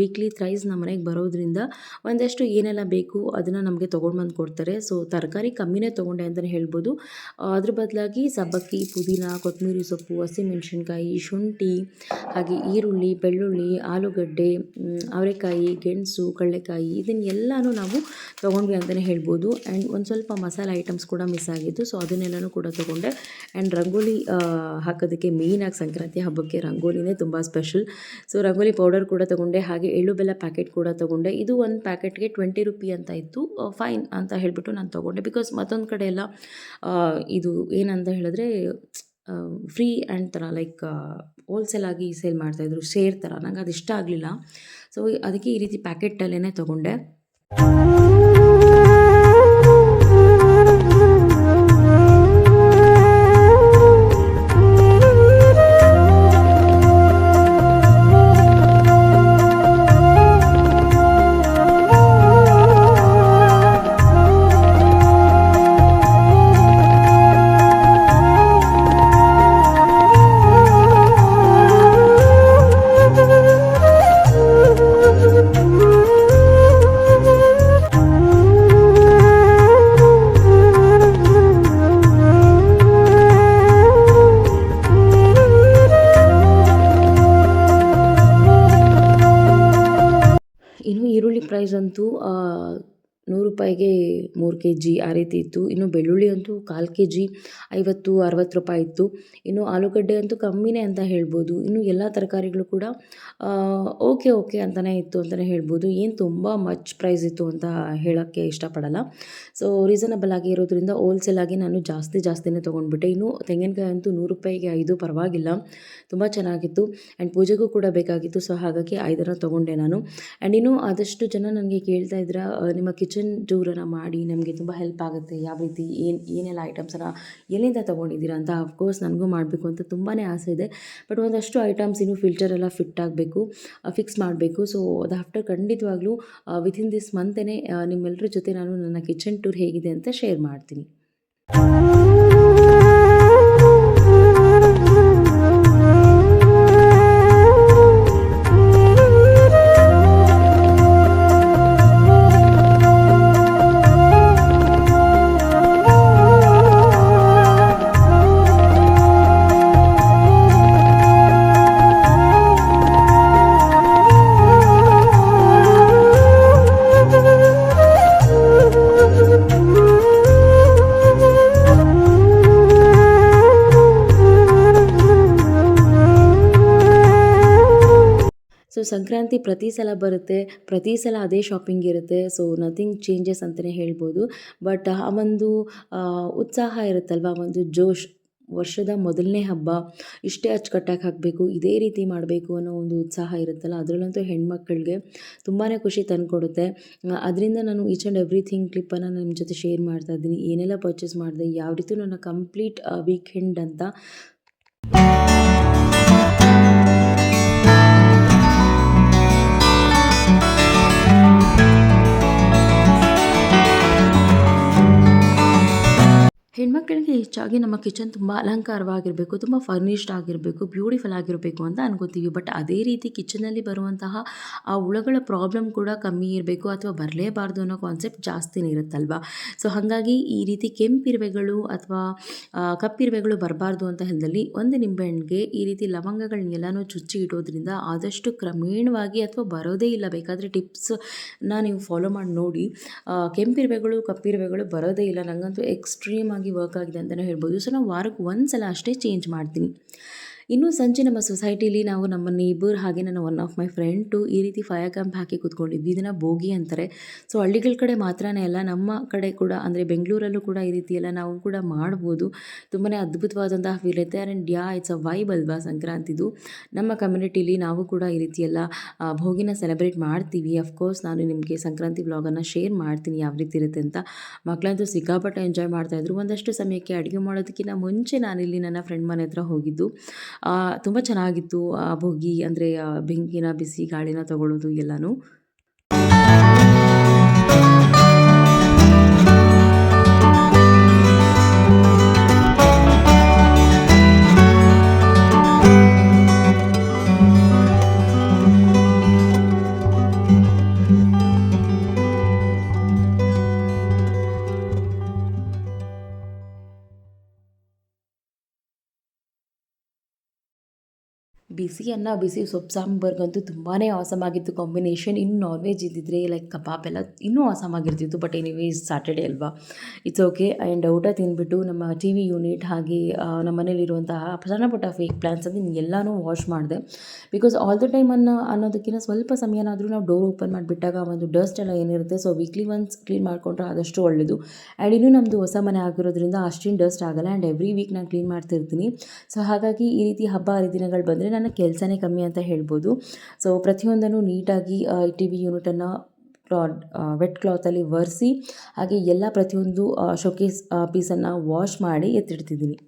ವೀಕ್ಲಿ ಥ್ರೈಸ್ ನಮ್ಮ ಮನೆಗೆ ಬರೋದ್ರಿಂದ ಒಂದಷ್ಟು ಏನೆಲ್ಲ ಬೇಕು ಅದನ್ನು ನಮಗೆ ತೊಗೊಂಡು ಬಂದು ಕೊಡ್ತಾರೆ. ಸೊ ತರಕಾರಿ ಕಮ್ಮಿನೇ ತೊಗೊಂಡೆ ಅಂತಲೇ ಹೇಳ್ಬೋದು. ಅದ್ರ ಬದಲಾಗಿ ಸಬ್ಬಕ್ಕಿ, ಪುದೀನ ಕೊತ್ತಂಬರಿ ಸೊಪ್ಪು, ಹಸಿಮೆಣಸಿನ್ಕಾಯಿ, ಶುಂಠಿ, ಹಾಗೆ ಈರುಳ್ಳಿ, ಬೆಳ್ಳುಳ್ಳಿ, ಆಲೂಗಡ್ಡೆ ಅವರೆಕಾಯಿ, ಗೆಣಸು, ಕಡಲೆಕಾಯಿ, ಇದನ್ನೆಲ್ಲನೂ ನಾವು ತೊಗೊಂಡ್ವಿ ಅಂತಲೇ ಹೇಳ್ಬೋದು. ಆ್ಯಂಡ್ ಒಂದು ಸ್ವಲ್ಪ ಮಸಾಲೆ ಐಟಮ್ಸ್ ಕೂಡ ಮಿಸ್ ಆಗಿತ್ತು ಸೊ ಅದನ್ನೆಲ್ಲನೂ ಕೂಡ ತೊಗೊಂಡೆ. ಆ್ಯಂಡ್ ರಂಗೋಲಿ ಹಾಕೋದಕ್ಕೆ ಮೇಯ್ನಾಗಿ ಸಂಕ್ರಾಂತಿ ಹಬ್ಬಕ್ಕೆ ರಂಗೋಲಿನೇ ತುಂಬ ಸ್ಪೆಷಲ್ ಸೊ ರಂಗೋಲಿ ಪೌಡರ್ ಕೂಡ ತೊಗೊಂಡೆ, ಹಾಗೆ ಎಳ್ಳು ಬೆಲ್ಲ ಪ್ಯಾಕೆಟ್ ಕೂಡ ತೊಗೊಂಡೆ. ಇದು ಒಂದು ಪ್ಯಾಕೆಟ್ಗೆ ಟ್ವೆಂಟಿ ರುಪಿ ಅಂತ ಇತ್ತು. ಫೈನ್ ಅಂತ ಹೇಳಿಬಿಟ್ಟು ನಾನು ತೊಗೊಂಡೆ. ಬಿಕಾಸ್ ಮತ್ತೊಂದು ಕಡೆ ಎಲ್ಲ ಇದು ಏನಂತ ಹೇಳಿದ್ರೆ ಫ್ರೀ ಆ್ಯಂಡ್ ಥರ ಲೈಕ್ ಹೋಲ್ಸೇಲ್ ಆಗಿ ಸೇಲ್ ಮಾಡ್ತಾಯಿದ್ರು ಶೇರ್ ಥರ ನಂಗೆ ಅದು ಇಷ್ಟ ಆಗಲಿಲ್ಲ. ಸೊ ಅದಕ್ಕೆ ಈ ರೀತಿ ಪ್ಯಾಕೆಟಲ್ಲೇ ತೊಗೊಂಡೆ. ರೂಪಾಯಿಗೆ ಮೂರು ಕೆ ಜಿ ಆ ರೀತಿ ಇತ್ತು. ಇನ್ನು ಬೆಳ್ಳುಳ್ಳಿ ಅಂತೂ ಕಾಲು ಕೆ ಜಿ ಐವತ್ತು, ಅರವತ್ತು ರೂಪಾಯಿ ಇತ್ತು. ಇನ್ನು ಆಲೂಗಡ್ಡೆ ಅಂತೂ ಕಮ್ಮಿನೇ ಅಂತ ಹೇಳ್ಬೋದು. ಇನ್ನು ಎಲ್ಲ ತರಕಾರಿಗಳು ಕೂಡ ಓಕೆ ಓಕೆ ಅಂತಲೇ ಇತ್ತು ಅಂತಲೇ ಹೇಳ್ಬೋದು. ಏನು ತುಂಬ ಮಚ್ ಪ್ರೈಸ್ ಇತ್ತು ಅಂತ ಹೇಳೋಕ್ಕೆ ಇಷ್ಟಪಡಲ್ಲ. ಸೊ ರೀಸನಬಲ್ ಆಗಿ ಇರೋದ್ರಿಂದ ಹೋಲ್ಸೇಲ್ ಆಗಿ ನಾನು ಜಾಸ್ತಿ ಜಾಸ್ತಿನೇ ತೊಗೊಂಡ್ಬಿಟ್ಟೆ. ಇನ್ನು ತೆಂಗಿನಕಾಯಿ ಅಂತೂ ನೂರು ರೂಪಾಯಿಗೆ ಐದು ಪರವಾಗಿಲ್ಲ. ತುಂಬ ಚೆನ್ನಾಗಿತ್ತು. ಆ್ಯಂಡ್ ಪೂಜೆಗೂ ಕೂಡ ಬೇಕಾಗಿತ್ತು. ಸೊ ಹಾಗಾಗಿ ಐದರ ತೊಗೊಂಡೆ ನಾನು. ಆ್ಯಂಡ್ ಇನ್ನು ಆದಷ್ಟು ಜನ ನನಗೆ ಕೇಳ್ತಾ ಇದ್ರ ನಿಮ್ಮ ಕಿಚನ್ ಟೂರನ್ನು ಮಾಡಿ ನಮಗೆ ತುಂಬ ಹೆಲ್ಪ್ ಆಗುತ್ತೆ. ಯಾವ ರೀತಿ ಏನು, ಏನೆಲ್ಲ ಐಟಮ್ಸನ್ನು ಎಲ್ಲಿಂದ ತೊಗೊಂಡಿದ್ದೀರಾ ಅಂತ ಅಫ್ಕೋರ್ಸ್ ನನಗೂ ಮಾಡಬೇಕು ಅಂತ ತುಂಬಾ ಆಸೆ ಇದೆ. ಬಟ್ ಒಂದಷ್ಟು ಐಟಮ್ಸ್ ಇನ್ನು ಫಿಲ್ಟರ್ ಎಲ್ಲ ಫಿಟ್ ಆಗಬೇಕು ಫಿಕ್ಸ್ ಮಾಡಬೇಕು. ಸೊ ಅದು ಆಫ್ಟರ್ ಖಂಡಿತವಾಗ್ಲೂ ವಿತಿನ್ ದಿಸ್ ಮಂತೇ ನಿಮ್ಮೆಲ್ಲರ ಜೊತೆ ನಾನು ನನ್ನ ಕಿಚನ್ ಟೂರ್ ಹೇಗಿದೆ ಅಂತ ಶೇರ್ ಮಾಡ್ತೀನಿ. ಸಂಕ್ರಾಂತಿ ಪ್ರತಿ ಸಲ ಬರುತ್ತೆ, ಪ್ರತಿ ಸಲ ಅದೇ ಶಾಪಿಂಗ್ ಇರುತ್ತೆ ಸೊ ನಥಿಂಗ್ ಚೇಂಜಸ್ ಅಂತಲೇ ಹೇಳ್ಬೋದು. ಬಟ್ ಆ ಒಂದು ಉತ್ಸಾಹ ಇರುತ್ತಲ್ವ, ಒಂದು ಜೋಶ್, ವರ್ಷದ ಮೊದಲನೇ ಹಬ್ಬ, ಇಷ್ಟೇ ಅಚ್ಚುಕಟ್ಟಾಗಿ ಹಾಕಬೇಕು, ಇದೇ ರೀತಿ ಮಾಡಬೇಕು ಅನ್ನೋ ಒಂದು ಉತ್ಸಾಹ ಇರುತ್ತಲ್ಲ, ಅದರಲ್ಲಂತೂ ಹೆಣ್ಮಕ್ಳಿಗೆ ತುಂಬಾ ಖುಷಿ ತಂದುಕೊಡುತ್ತೆ. ಅದರಿಂದ ನಾನು ಈಚ್ ಆ್ಯಂಡ್ ಎವ್ರಿಥಿಂಗ್ ಕ್ಲಿಪ್ಪನ್ನು ನಿಮ್ಮ ಜೊತೆ ಶೇರ್ ಮಾಡ್ತಾ ಇದ್ದೀನಿ. ಏನೆಲ್ಲ ಪರ್ಚೇಸ್ ಮಾಡಿದೆ, ಯಾವ ರೀತಿ ನನ್ನ ಕಂಪ್ಲೀಟ್ ವೀಕೆಂಡ್ ಅಂತ. ಹೆಚ್ಚಾಗಿ ನಮ್ಮ ಕಿಚನ್ ತುಂಬ ಅಲಂಕಾರವಾಗಿರಬೇಕು, ತುಂಬ ಫರ್ನಿಷ್ಡ್ ಆಗಿರಬೇಕು, ಬ್ಯೂಟಿಫುಲ್ ಆಗಿರಬೇಕು ಅಂತ ಅನ್ಕೋತೀವಿ. ಬಟ್ ಅದೇ ರೀತಿ ಕಿಚನಲ್ಲಿ ಬರುವಂತಹ ಆ ಹುಳಗಳ ಪ್ರಾಬ್ಲಮ್ ಕೂಡ ಕಮ್ಮಿ ಇರಬೇಕು ಅಥವಾ ಬರಲೇಬಾರ್ದು ಅನ್ನೋ ಕಾನ್ಸೆಪ್ಟ್ ಜಾಸ್ತಿನೇ ಇರುತ್ತಲ್ವ? ಸೊ ಹಾಗಾಗಿ ಈ ರೀತಿ ಕೆಂಪಿರುವೆಗಳು ಅಥವಾ ಕಪ್ಪಿರುವೆಗಳು ಬರಬಾರ್ದು ಅಂತ ಹೇಳಿದಲ್ಲಿ ಒಂದು ನಿಂಬೆಹಣ್ಣಿಗೆ ಈ ರೀತಿ ಲವಂಗಗಳನ್ನೆಲ್ಲನೂ ಚುಚ್ಚಿ ಇಡೋದ್ರಿಂದ ಆದಷ್ಟು ಕ್ರಮೇಣವಾಗಿ ಅಥವಾ ಬರೋದೇ ಇಲ್ಲ. ಬೇಕಾದರೆ ಟಿಪ್ಸ್ನ ನೀವು ಫಾಲೋ ಮಾಡಿ ನೋಡಿ. ಕೆಂಪಿರುವೆಗಳು, ಕಪ್ಪಿರುವೆಗಳು ಬರೋದೇ ಇಲ್ಲ. ನನಗಂತೂ ಎಕ್ಸ್ಟ್ರೀಮ್ ಆಗಿ ವರ್ಕ್ ಆಗಿದೆ ಅಂತಲೇ ಹೇಳ್ಬೋದು. ಸೊ ನಾವು ವಾರಕ್ಕೆ ಒಂದು ಸಲ ಅಷ್ಟೇ ಚೇಂಜ್ ಮಾಡ್ತೀನಿ. ಇನ್ನು ಸಂಜೆ ನಮ್ಮ ಸೊಸೈಟಿಲಿ ನಾವು ನಮ್ಮ ನೇಬರ್ ಹಾಗೆ ನನ್ನ ಒನ್ ಆಫ್ ಮೈ ಫ್ರೆಂಡು ಈ ರೀತಿ ಫೈರ್ ಕ್ಯಾಂಪ್ ಹಾಕಿ ಕೂತ್ಕೊಂಡಿದ್ವಿ. ಇದನ್ನು ಭೋಗಿ ಅಂತಾರೆ. ಸೊ ಹಳ್ಳಿಗಳ ಕಡೆ ಮಾತ್ರನೇ ಅಲ್ಲ, ನಮ್ಮ ಕಡೆ ಕೂಡ, ಅಂದರೆ ಬೆಂಗಳೂರಲ್ಲೂ ಕೂಡ ಈ ರೀತಿ ಎಲ್ಲ ನಾವು ಕೂಡ ಮಾಡ್ಬೋದು. ತುಂಬಾ ಅದ್ಭುತವಾದಂತಹ ಫೀಲ್ ಐತೆ and yeah it's a vibe ಅಲ್ವಾ ಸಂಕ್ರಾಂತಿದು. ನಮ್ಮ ಕಮ್ಯುನಿಟಿಲಿ ನಾವು ಕೂಡ ಈ ರೀತಿ ಎಲ್ಲ ಭೋಗಿನ ಸೆಲೆಬ್ರೇಟ್ ಮಾಡ್ತೀವಿ. ಅಫ್ಕೋರ್ಸ್ ನಾನು ನಿಮಗೆ ಸಂಕ್ರಾಂತಿ ವ್ಲಾಗನ್ನು ಶೇರ್ ಮಾಡ್ತೀನಿ ಯಾವ ರೀತಿ ಇರುತ್ತೆ ಅಂತ. ಮಕ್ಕಳಂತೂ ಸಿಕ್ಕಾಪಟ್ಟೆ ಎಂಜಾಯ್ ಮಾಡ್ತಾಯಿದ್ರು ಒಂದಷ್ಟು ಸಮಯಕ್ಕೆ ಅಡುಗೆ ಮಾಡೋದಕ್ಕಿಂತ ಮುಂಚೆ ನಾನಿಲ್ಲಿ ನನ್ನ ಫ್ರೆಂಡ್ ಮನೆ ಹತ್ರ ಹೋಗಿದ್ದು. ತುಂಬ ಚೆನ್ನಾಗಿತ್ತು ಆ ಬೋಗಿ ಅಂದರೆ ಬೆಂಕಿನ ಬಿಸಿ ಗಾಳಿನ ತಗೊಳ್ಳೋದು ಎಲ್ಲನೂ. ಬಿಸಿ ಅನ್ನ ಬಿಸಿ ಸೊಪ್ಪು, ಸಾಂಬಾರ್ಗಂತೂ ತುಂಬಾ ಆಸಮ್ ಆಗಿತ್ತು ಕಾಂಬಿನೇಷನ್ ಇನ್ನು ನಾನ್ ವೆಜ್ ಇದ್ದಿದ್ರೆ ಲೈಕ್ ಕಬಾಬ್ ಎಲ್ಲ ಇನ್ನೂ ಆಸಮ್ ಆಗಿರ್ತಿತ್ತು ಬಟ್ ಎನಿವೇಸ್ ಸ್ಯಾಟರ್ಡೆ ಅಲ್ವಾ? ಇಟ್ಸ್ ಓಕೆ ಆ್ಯಂಡ್ ಊಟ ತಿಂದ್ಬಿಟ್ಟು ನಮ್ಮ ಟಿ ವಿ ಯೂನಿಟ್ ಹಾಗೆ ನಮ್ಮ ಮನೇಲಿರುವಂತಹ ಸಣ್ಣ ಪುಟ್ಟ ಫೇಕ್ ಪ್ಲ್ಯಾನ್ಸ್ ಅದನ್ನ ಎಲ್ಲನೂ ವಾಶ್ ಮಾಡಿದೆ. ಬಿಕಾಸ್ ಆಲ್ ದ ಟೈಮ್ ಅನ್ನ ಅನ್ನೋದಕ್ಕಿಂತ ಸ್ವಲ್ಪ ಸಮಯನಾದರೂ ನಾವು ಡೋರ್ ಓಪನ್ ಮಾಡಿಬಿಟ್ಟಾಗ ಒಂದು ಡಸ್ಟ್ ಎಲ್ಲ ಏನಿರುತ್ತೆ ಸೊ ವೀಕ್ಲಿ ಒನ್ಸ್ ಕ್ಲೀನ್ ಮಾಡಿಕೊಂಡ್ರೆ ಆದಷ್ಟು ಒಳ್ಳೆಯದು ಆ್ಯಂಡ್ ಇನ್ನೂ ನಮ್ಮದು ಹೊಸ ಮನೆ ಆಗಿರೋದ್ರಿಂದ ಅಷ್ಟೇನು ಡಸ್ಟ್ ಆಗಲ್ಲ. ಆ್ಯಂಡ್ ಎವ್ರಿ ವೀಕ್ ನಾನು ಕ್ಲೀನ್ ಮಾಡ್ತಿರ್ತೀನಿ. ಸೊ ಹಾಗಾಗಿ ಈ ರೀತಿ ಹಬ್ಬ ಹರಿದಿನಗಳು ಬಂದರೆ ನನ್ನ ಕೆಲಸನೇ ಕಮ್ಮಿ ಅಂತ ಹೇಳ್ಬೋದು. ಸೊ ಪ್ರತಿಯೊಂದನ್ನು ನೀಟಾಗಿ ಟಿ ವಿ ಯೂನಿಟನ್ನು ವೆಟ್ ಕ್ಲಾತಲ್ಲಿ ಒರೆಸಿ, ಹಾಗೆ ಎಲ್ಲ ಪ್ರತಿಯೊಂದು ಶೋಕೇಸ್ ಪೀಸನ್ನು ವಾಶ್ ಮಾಡಿ ಎತ್ತಿಡ್ತಿದ್ದೀನಿ.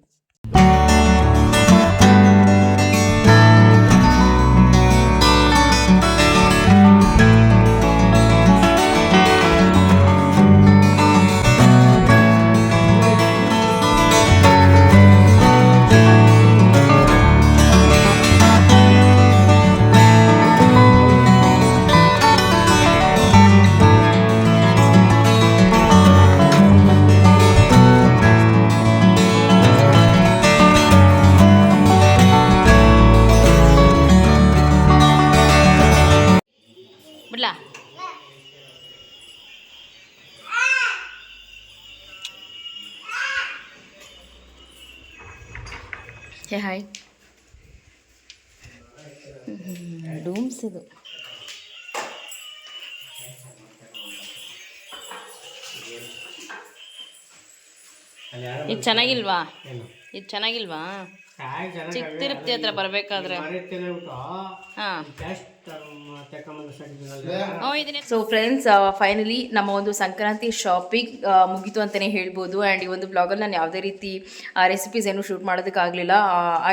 ಚೆನ್ನಾಗಿಲ್ವಾ? ಇದು ಚೆನ್ನಾಗಿಲ್ವಾ? ಚಿಕ್ಕ ತಿರುಪ್ತಿ ಹತ್ರ ಬರಬೇಕಾದ್ರೆ. ಹಾಂ. ಸೊ ಫ್ರೆಂಡ್ಸ್ ಫೈನಲಿ ನಮ್ಮ ಒಂದು ಸಂಕ್ರಾಂತಿ ಶಾಪಿಂಗ್ ಮುಗೀತು ಅಂತಲೇ ಹೇಳ್ಬೋದು. ಆ್ಯಂಡ್ ಈ ಒಂದು ಬ್ಲಾಗಲ್ಲಿ ನಾನು ಯಾವುದೇ ರೀತಿ ರೆಸಿಪೀಸ್ ಏನು ಶೂಟ್ ಮಾಡೋದಕ್ಕಾಗಲಿಲ್ಲ.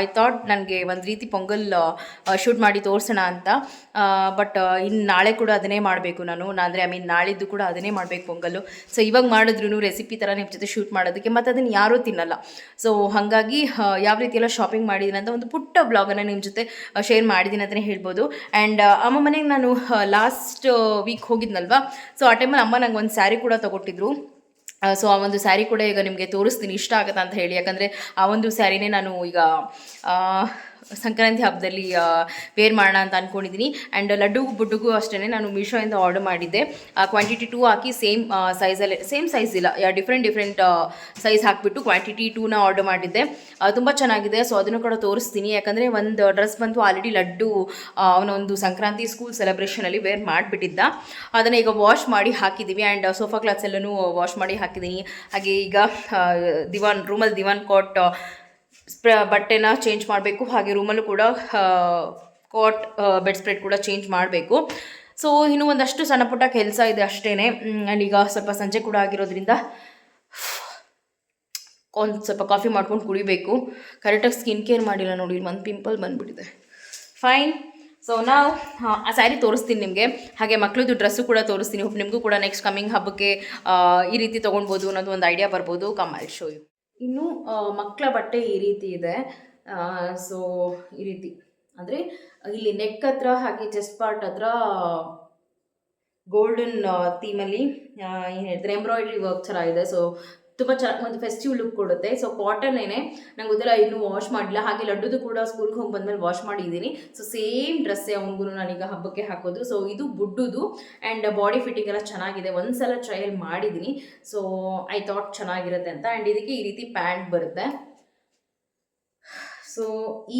ಐ ಥಾಟ್ ನನಗೆ ಒಂದು ರೀತಿ ಪೊಂಗಲ್ ಶೂಟ್ ಮಾಡಿ ತೋರಿಸೋಣ ಅಂತ. ಬಟ್ ಇನ್ನು ನಾಳೆ ಕೂಡ ಅದನ್ನೇ ಮಾಡಬೇಕು ನಾನು. ಅಂದರೆ ಐ ಮೀನ್ ನಾಳಿದ್ದು ಕೂಡ ಅದನ್ನೇ ಮಾಡಬೇಕು ಪೊಂಗಲ್ಲು ಸೊ ಇವಾಗ ಮಾಡಿದ್ರು ರೆಸಿಪಿ ಥರ ನಿಮ್ಮ ಜೊತೆ ಶೂಟ್ ಮಾಡೋದಕ್ಕೆ, ಮತ್ತು ಅದನ್ನು ಯಾರೂ ತಿನ್ನಲ್ಲ. ಸೊ ಹಾಗಾಗಿ ಯಾವ ರೀತಿಯೆಲ್ಲ ಶಾಪಿಂಗ್ ಮಾಡಿದ್ದೀನಿ ಅಂತ ಒಂದು ಪುಟ್ಟ ಬ್ಲಾಗನ್ನು ನಿಮ್ಮ ಜೊತೆ ಶೇರ್ ಮಾಡಿದ್ದೀನಿ ಅಂತಲೇ ಹೇಳ್ಬೋದು. ಆ್ಯಂಡ್ ಅಮ್ಮ ಮನೆಗೆ ನಾನು ಲಾಸ್ಟ್ ವೀಕ್ ಹೋಗಿದ್ನಲ್ವ? ಸೊ ಆ ಟೈಮಲ್ಲಿ ಅಮ್ಮ ನಂಗೆ ಒಂದು ಸ್ಯಾರಿ ಕೂಡ ತಗೊಟ್ಟಿದ್ರು. ಸೊ ಆ ಒಂದು ಸ್ಯಾರಿ ಕೂಡ ಈಗ ನಿಮಗೆ ತೋರಿಸ್ತೀನಿ. ಇಷ್ಟ ಆಗುತ್ತಾ ಅಂತ ಹೇಳಿ. ಯಾಕಂದರೆ ಆ ಒಂದು ಸ್ಯಾರಿನೇ ನಾನು ಈಗ ಸಂಕ್ರಾಂತಿ ಹಬ್ಬದಲ್ಲಿ ವೇರ್ ಮಾಡೋಣ ಅಂತ ಅಂದ್ಕೊಂಡಿದ್ದೀನಿ ಆ್ಯಂಡ್ ಲಡ್ಡು, ಬುಡ್ಡುಗೂ ಅಷ್ಟೇ ನಾನು ಮೀಶೋಯಿಂದ ಆರ್ಡರ್ ಮಾಡಿದ್ದೆ. ಕ್ವಾಂಟಿಟಿ ಟೂ ಹಾಕಿ ಸೇಮ್ ಸೈಜಲ್ಲಿ ಸೇಮ್ ಸೈಜ್ ಇಲ್ಲ. ಡಿಫ್ರೆಂಟ್ ಡಿಫ್ರೆಂಟ್ ಸೈಜ್ ಹಾಕಿಬಿಟ್ಟು ಕ್ವಾಂಟಿಟಿ ಟೂನ ಆರ್ಡರ್ ಮಾಡಿದ್ದೆ. ತುಂಬ ಚೆನ್ನಾಗಿದೆ. ಸೊ ಅದನ್ನು ಕೂಡ ತೋರಿಸ್ತೀನಿ. ಯಾಕಂದರೆ ಒಂದು ಡ್ರೆಸ್ ಬಂತು ಆಲ್ರೆಡಿ ಲಡ್ಡು ಅವನೊಂದು ಸಂಕ್ರಾಂತಿ ಸ್ಕೂಲ್ ಸೆಲೆಬ್ರೇಷನಲ್ಲಿ ವೇರ್ ಮಾಡಿಬಿಟ್ಟಿದ್ದ. ಅದನ್ನು ಈಗ ವಾಶ್ ಮಾಡಿ ಹಾಕಿದ್ದೀವಿ ಆ್ಯಂಡ್ ಸೋಫಾ ಕ್ಲಾತ್ಸ್ ಎಲ್ಲನೂ ವಾಶ್ ಮಾಡಿ ಹಾಕಿದ್ದೀನಿ ಹಾಗೆ ಈಗ ದಿವಾನ್, ರೂಮಲ್ಲಿ ದಿವಾನ್ ಕಾಟ್ ಸ್ಪ್ರ, ಬಟ್ಟೆನ ಚೇಂಜ್ ಮಾಡಬೇಕು. ಹಾಗೆ ರೂಮಲ್ಲೂ ಕೂಡ ಕಾಟ್ ಬೆಡ್ ಸ್ಪ್ರೆಡ್ ಕೂಡ ಚೇಂಜ್ ಮಾಡಬೇಕು. ಸೊ ಇನ್ನೂ ಒಂದಷ್ಟು ಸಣ್ಣ ಪುಟ್ಟ ಕೆಲಸ ಇದೆ ಅಷ್ಟೇ ಆ್ಯಂಡ್ ಈಗ ಸ್ವಲ್ಪ ಸಂಜೆ ಕೂಡ ಆಗಿರೋದ್ರಿಂದ, ಒಂದು ಸ್ವಲ್ಪ ಕಾಫಿ ಮಾಡ್ಕೊಂಡು ಕುಡಿಬೇಕು. ಕರೆಕ್ಟಾಗಿ ಸ್ಕಿನ್ ಕೇರ್ ಮಾಡಿಲ್ಲ ನೋಡಿ, ಒಂದು ಪಿಂಪಲ್ ಬಂದುಬಿಟ್ಟಿದೆ. ಫೈನ್ ಸೊ ನಾವು ಆ ಸ್ಯಾರಿ ತೋರಿಸ್ತೀನಿ ನಿಮಗೆ. ಹಾಗೆ ಮಕ್ಳದ್ದು ಡ್ರೆಸ್ಸು ಕೂಡ ತೋರಿಸ್ತೀನಿ. ನಿಮಗೂ ಕೂಡ ನೆಕ್ಸ್ಟ್ ಕಮಿಂಗ್ ಹಬ್ಬಕ್ಕೆ ಈ ರೀತಿ ತೊಗೊಳ್ಬೋದು ಅನ್ನೋದು ಒಂದು ಐಡಿಯಾ ಬರ್ಬೋದು. ಕಮ್ ಐ ಶೋ ಯು ಇನ್ನು ಮಕ್ಕಳ ಬಟ್ಟೆ ಈ ರೀತಿ ಇದೆ. ಸೊ ಈ ರೀತಿ. ಅಂದರೆ, ಇಲ್ಲಿ ನೆಕ್ ಹತ್ರ ಹಾಗೆ ಚೆಸ್ಟ್ ಪಾರ್ಟ್ ಹತ್ರ ಗೋಲ್ಡನ್ ಥೀಮಲ್ಲಿ ಏನು ಹೇಳ್ತಾರೆ ಎಂಬ್ರಾಯ್ಡ್ರಿ ವರ್ಕ್ ಥರ ಇದೆ. ಸೊ ತುಂಬ ಚೆನ್ನಾಗಿ ಒಂದು ಫೆಸ್ಟಿವ್ ಲುಕ್ ಕೊಡುತ್ತೆ. ಸೊ ಕಾಟನ್ನೇನೆ ನಂಗೆ ಗೊತ್ತಿಲ್ಲ, ಇನ್ನೂ ವಾಶ್ ಮಾಡಿಲ್ಲ ಹಾಗೆ ಲಡ್ಡುದು ಕೂಡ ಸ್ಕೂಲ್ಗೆ ಹೋಗಿ ಬಂದಮೇಲೆ ವಾಶ್ ಮಾಡಿದ್ದೀನಿ. ಸೊ ಸೇಮ್ ಡ್ರೆಸ್ಸೇ ಅವನಿಗೂ ನಾನೀಗ ಹಬ್ಬಕ್ಕೆ ಹಾಕೋದು. ಸೊ ಇದು ಬುಡ್ಡುದು ಆ್ಯಂಡ್ ಬಾಡಿ ಫಿಟ್ಟಿಂಗ್ ಎಲ್ಲ ಚೆನ್ನಾಗಿದೆ. ಒಂದ್ಸಲ ಟ್ರಯಲ್ ಮಾಡಿದ್ದೀನಿ. ಸೊ ಐ ಥಾಟ್ ಚೆನ್ನಾಗಿರುತ್ತೆ ಅಂತ. ಆ್ಯಂಡ್ ಇದಕ್ಕೆ ಈ ರೀತಿ ಪ್ಯಾಂಟ್ ಬರುತ್ತೆ. ಸೊ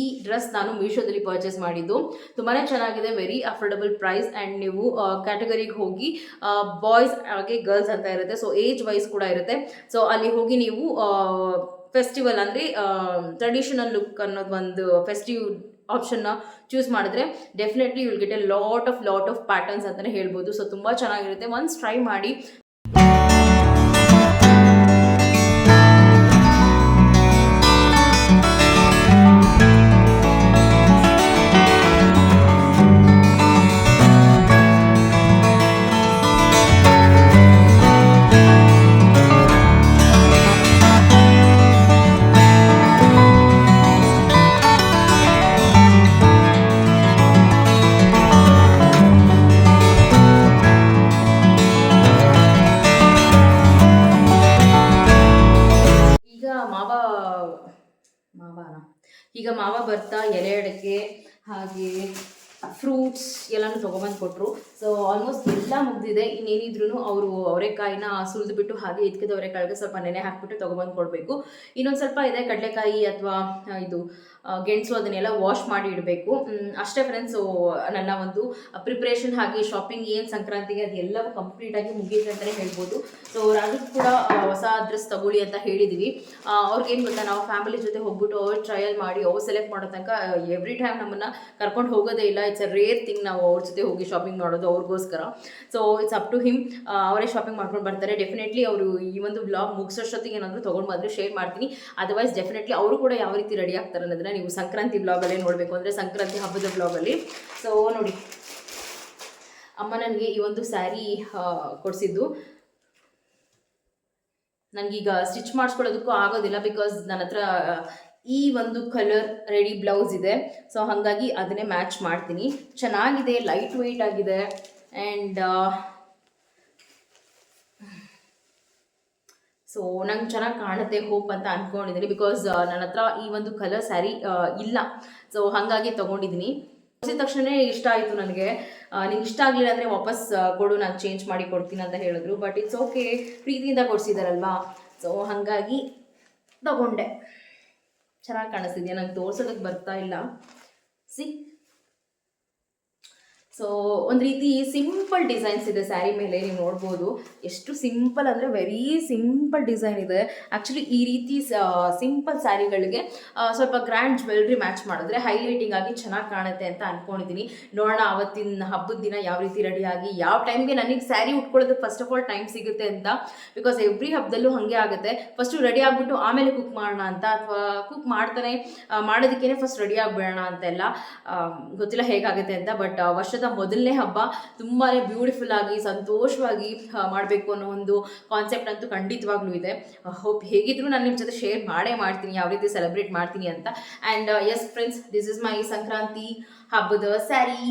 ಈ ಡ್ರೆಸ್ ನಾನು ಮೀಶೋದಲ್ಲಿ ಪರ್ಚೇಸ್ ಮಾಡಿದ್ದು. ತುಂಬಾ ಚೆನ್ನಾಗಿದೆ ವೆರಿ ಅಫೋರ್ಡಬಲ್ ಪ್ರೈಸ್ ಆ್ಯಂಡ್ ನೀವು ಕ್ಯಾಟಗರಿಗೆ ಹೋಗಿ ಬಾಯ್ಸ್ ಹಾಗೆ ಗರ್ಲ್ಸ್ ಅಂತ ಇರುತ್ತೆ. ಸೊ ಏಜ್ ವೈಸ್ ಕೂಡ ಇರುತ್ತೆ. ಸೊ ಅಲ್ಲಿ ಹೋಗಿ ನೀವು ಫೆಸ್ಟಿವಲ್ ಅಂದರೆ ಟ್ರೆಡಿಷನಲ್ ಲುಕ್ ಅನ್ನೋದು ಒಂದು ಫೆಸ್ಟಿವ್ ಆಪ್ಷನ್ನ ಚೂಸ್ ಮಾಡಿದ್ರೆ definitely will get a lot of lot of patterns ಅಂತಲೇ ಹೇಳ್ಬೋದು. ಸೊ ತುಂಬ ಚೆನ್ನಾಗಿರುತ್ತೆ. ಒನ್ಸ್ ಟ್ರೈ ಮಾಡಿ ತೊಗೊಬಂದು ಕೊಟ್ಟರು ಸೊ ಆಲ್ಮೋಸ್ಟ್ ಎಲ್ಲ ಮುಗ್ದಿದೆ. ಇನ್ನೇನಿದ್ರು ಅವರು ಅವರೆಕಾಯಿನ ಸುಲಿದು ಬಿಟ್ಟು ಹಾಗೆ ಇದಕ್ಕೆ ಅವರೆಕಾಳಿಗೆ ಸ್ವಲ್ಪ ನೆನೆ ಹಾಕ್ಬಿಟ್ಟು ತೊಗೊಬಂದು ಕೊಡಬೇಕು. ಇನ್ನೊಂದು ಸ್ವಲ್ಪ ಇದೆ ಕಡಲೆಕಾಯಿ ಅಥವಾ ಇದು ಗೆಣಸು ಅದನ್ನೆಲ್ಲ ವಾಶ್ ಮಾಡಿ ಇಡಬೇಕು. ಅಷ್ಟೇ ಫ್ರೆಂಡ್ಸ್ ನನ್ನ ಒಂದು ಪ್ರಿಪ್ರೇಷನ್ ಹಾಗೆ ಶಾಪಿಂಗ್ ಏನು ಸಂಕ್ರಾಂತಿಗೆ ಅದೆಲ್ಲವೂ ಕಂಪ್ಲೀಟಾಗಿ ಮುಗಿಯುತ್ತೆ ಅಂತಲೇ ಹೇಳ್ಬೋದು. ಸೊ ಅದಕ್ಕೆ ಕೂಡ ಹೊಸ ಅಡ್ರೆಸ್ ತಗೊಳ್ಳಿ ಅಂತ ಹೇಳಿದ್ದೀವಿ ಅವ್ರಿಗೇನು ಗೊತ್ತಾ, ನಾವು ಫ್ಯಾಮಿಲಿ ಜೊತೆ ಹೋಗ್ಬಿಟ್ಟು ಅವ್ರು ಟ್ರಯಲ್ ಮಾಡಿ, ಅವ್ರು ಸೆಲೆಕ್ಟ್ ಮಾಡೋ ತನಕ ಎವ್ರಿ ಟೈಮ್ ನಮ್ಮನ್ನು ಕರ್ಕೊಂಡು ಹೋಗೋದೇ ಇಲ್ಲ. ಇಟ್ಸ್ ಅ ರೇರ್ ಥಿಂಗ್ ನಾವು ಅವ್ರ ಜೊತೆ ಹೋಗಿ ಶಾಪಿಂಗ್ ಮಾಡೋದು ಅವ್ರಿಗೋಸ್ಕರ. So it's up to him ಅವರೇ ಶಾಪಿಂಗ್ ಮಾಡ್ಕೊಂಡು ಬರ್ತಾರೆ. ಡೆಫಿನೆಟ್ಲಿ ಅವರು ಈ ಒಂದು ಬ್ಲಾಗ್ ಮುಗಿಸೋಷ್ಟೊತ್ತಿಗೆ ಏನಾದರೂ ತೊಗೊಂಡು ಬಂದರೆ ಶೇರ್ ಮಾಡ್ತೀನಿ. ಅದರ್ವೈಸ್ ಡೆಫಿನೆಟ್ಲಿ ಅವರು ಕೂಡ ಯಾವ ರೀತಿ ರೆಡಿ ಆಗ್ತಾರೆ ಅನ್ನೋದನ್ನ ನೀವು ಸಂಕ್ರಾಂತಿ ಬ್ಲಾಗಲ್ಲೇ ನೋಡಬೇಕು ಅಂದರೆ ಸಂಕ್ರಾಂತಿ ಹಬ್ಬದ ಬ್ಲಾಗಲ್ಲಿ. ಸೊ ನೋಡಿ. ಅಮ್ಮ ನನಗೆ ಈ ಒಂದು ಸ್ಯಾರಿ ಕೊಡಿಸಿದ್ದು. ನನಗೀಗ ಸ್ಟಿಚ್ ಮಾಡಿಸ್ಕೊಳ್ಳೋದಕ್ಕೂ ಆಗೋದಿಲ್ಲ ಬಿಕಾಸ್ ನನ್ನ ಹತ್ರ ಈ ಒಂದು ಕಲರ್ ರೆಡಿ ಬ್ಲೌಸ್ ಇದೆ. ಸೊ ಹಾಗಾಗಿ ಅದನ್ನೇ ಮ್ಯಾಚ್ ಮಾಡ್ತೀನಿ. ಚೆನ್ನಾಗಿದೆ ಲೈಟ್ ವೆಯ್ಟ್ ಆಗಿದೆ ಆ್ಯಂಡ್ ಸೊ ನಂಗೆ ಚೆನ್ನಾಗಿ ಕಾಣುತ್ತೆ ಹೋಪ್ ಅಂತ ಅಂದ್ಕೊಂಡಿದ್ದೀನಿ ಬಿಕಾಸ್ ನನ್ನ ಹತ್ರ ಈ ಒಂದು ಕಲರ್ ಸ್ಯಾರಿ ಇಲ್ಲ. ಸೊ ಹಾಗಾಗಿ ತೊಗೊಂಡಿದ್ದೀನಿ ತೋರಿಸಿದ ತಕ್ಷಣ ಇಷ್ಟ ಆಯಿತು ನನಗೆ. ನಿಂಗೆ ಇಷ್ಟ ಆಗಲಿಲ್ಲ ಅಂದರೆ ವಾಪಸ್ ಕೊಡು, ನಾನು ಚೇಂಜ್ ಮಾಡಿ ಕೊಡ್ತೀನಿ ಅಂತ ಹೇಳಿದ್ರು. ಬಟ್ ಇಟ್ಸ್ ಓಕೆ ಪ್ರೀತಿಯಿಂದ ಕೊಡಿಸಿದಾರಲ್ವಾ? ಸೊ ಹಾಗಾಗಿ ತಗೊಂಡೆ. ಚೆನ್ನಾಗಿ ಕಾಣಿಸ್ತಿದ್ಯಾ? ನಂಗೆ ತೋರ್ಸೋದಕ್ಕೆ ಬರ್ತಾ ಇಲ್ಲ. ಸಿ ಸೊ ಒಂದು ರೀತಿ ಸಿಂಪಲ್ ಡಿಸೈನ್ಸ್ ಇದೆ ಸ್ಯಾರಿ ಮೇಲೆ ನೀವು ನೋಡ್ಬೋದು. ಎಷ್ಟು ಸಿಂಪಲ್ ಅಂದರೆ ವೆರಿ ಸಿಂಪಲ್ ಡಿಸೈನ್ ಇದೆ. ಆ್ಯಕ್ಚುಲಿ ಈ ರೀತಿ ಸಿಂಪಲ್ ಸ್ಯಾರಿಗಳಿಗೆ ಸ್ವಲ್ಪ ಗ್ರ್ಯಾಂಡ್ ಜ್ಯುವೆಲ್ರಿ ಮ್ಯಾಚ್ ಮಾಡಿದ್ರೆ ಹೈಲೈಟಿಂಗ್ ಆಗಿ ಚೆನ್ನಾಗಿ ಕಾಣುತ್ತೆ ಅಂತ ಅನ್ಕೊಂಡಿದ್ದೀನಿ ನೋಡೋಣ ಅವತ್ತಿನ ಹಬ್ಬದ ದಿನ ಯಾವ ರೀತಿ ರೆಡಿಯಾಗಿ ಯಾವ ಟೈಮ್ಗೆ ನನಗೆ ಸ್ಯಾರಿ ಉಟ್ಕೊಳ್ಳೋದು ಫಸ್ಟ್ ಆಫ್ ಆಲ್ ಟೈಮ್ ಸಿಗುತ್ತೆ ಅಂತ. ಬಿಕಾಸ್ ಎವ್ರಿ ಹಬ್ಬದಲ್ಲೂ ಹಾಗೆ ಆಗುತ್ತೆ. ಫಸ್ಟು ರೆಡಿ ಆಗಿಬಿಟ್ಟು ಆಮೇಲೆ ಕುಕ್ ಮಾಡೋಣ ಅಂತ ಅಥವಾ ಕುಕ್ ಮಾಡ್ತಾನೆ ಮಾಡೋದಕ್ಕೇನೆ ಫಸ್ಟ್ ರೆಡಿ ಆಗಿಬಿಡೋಣ ಅಂತೆಲ್ಲ ಗೊತ್ತಿಲ್ಲ ಹೇಗಾಗುತ್ತೆ ಅಂತ. ಬಟ್ ವರ್ಷದ ಮೊದಲನೇ ಹಬ್ಬ ತುಂಬಾ ಬ್ಯೂಟಿಫುಲ್ ಆಗಿ, ಸಂತೋಷವಾಗಿ ಮಾಡಬೇಕು ಅನ್ನೋ ಒಂದು ಕಾನ್ಸೆಪ್ಟ್ ಅಂತೂ ಖಂಡಿತವಾಗ್ಲೂ ಇದೆ. ಹೋಪ್ ಹೇಗಿದ್ರು ನಾನು ನಿಮ್ಮ ಜೊತೆ ಶೇರ್ ಮಾಡೇ ಮಾಡ್ತೀನಿ, ಯಾವ ರೀತಿ ಸೆಲೆಬ್ರೇಟ್ ಮಾಡ್ತೀನಿ ಅಂತ. And yes friends this is my Sankranti ಹಬ್ಬದ ಸ್ಯಾರಿ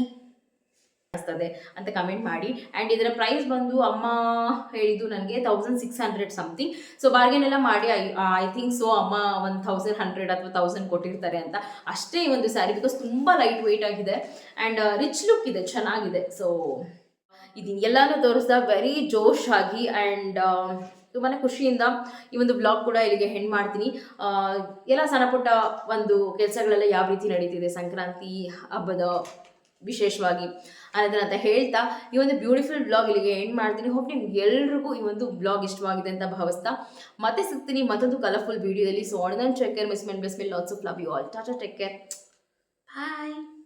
ಅನಿಸ್ತದೆ ಅಂತ ಕಮೆಂಟ್ ಮಾಡಿ. ಆ್ಯಂಡ್ ಇದರ ಪ್ರೈಸ್ ಬಂದು ಅಮ್ಮ ಹೇಳಿದ್ದು ನನಗೆ thousand six hundred something so bargain ಎಲ್ಲ ಮಾಡಿ ಐ ಐ ಥಿಂಕ್ ಸೊ ಅಮ್ಮ ಒಂದು ತೌಸಂಡ್ ಹಂಡ್ರೆಡ್ ಅಥವಾ ತೌಸಂಡ್ ಕೊಟ್ಟಿರ್ತಾರೆ ಅಂತ. ಅಷ್ಟೇ ಈ ಒಂದು ಸ್ಯಾರಿ ಬಿಕಾಸ್ ತುಂಬ ಲೈಟ್ ವೆಯ್ಟ್ ಆಗಿದೆ ಆ್ಯಂಡ್ ರಿಚ್ ಲುಕ್ ಇದೆ, ಚೆನ್ನಾಗಿದೆ. ಸೊ ಇದನ್ನ ಎಲ್ಲಾನು ತೋರಿಸ್ದ ವೆರಿ ಜೋಶ್ ಆಗಿ ಆ್ಯಂಡ್ ತುಂಬಾ ಖುಷಿಯಿಂದ ಈ ಒಂದು ಬ್ಲಾಗ್ ಕೂಡ ಇಲ್ಲಿಗೆ ಹೆಣ್ಣು ಮಾಡ್ತೀನಿ. ಎಲ್ಲ ಸಣ್ಣ ಪುಟ್ಟ ಒಂದು ಕೆಲಸಗಳೆಲ್ಲ ಯಾವ ರೀತಿ ನಡೀತಿದೆ ಸಂಕ್ರಾಂತಿ ಹಬ್ಬದ ವಿಶೇಷವಾಗಿ. ಅನ್ನೋದನ್ನ ಅಂತ ಹೇಳ್ತಾ, ಈ ಒಂದು ಬ್ಯೂಟಿಫುಲ್ ಬ್ಲಾಗ್ ಇಲ್ಲಿಗೆ ಎಂಡ್ ಮಾಡ್ತೀನಿ. ಹೋಪ್ ನಿಮ್ಗೆ ಎಲ್ರಿಗೂ ಈ ಒಂದು ಬ್ಲಾಗ್ ಇಷ್ಟವಾಗಿದೆ ಅಂತ ಭಾವಿಸ್ತಾ. ಮತ್ತೆ ಸಿಗ್ತೀನಿ ಮತ್ತೊಂದು ಕಲರ್ಫುಲ್ ವಿಡಿಯೋದಲ್ಲಿ so on take care miss men ಬೆಸ್ ಮೆಲ್ of love you all tata take care bye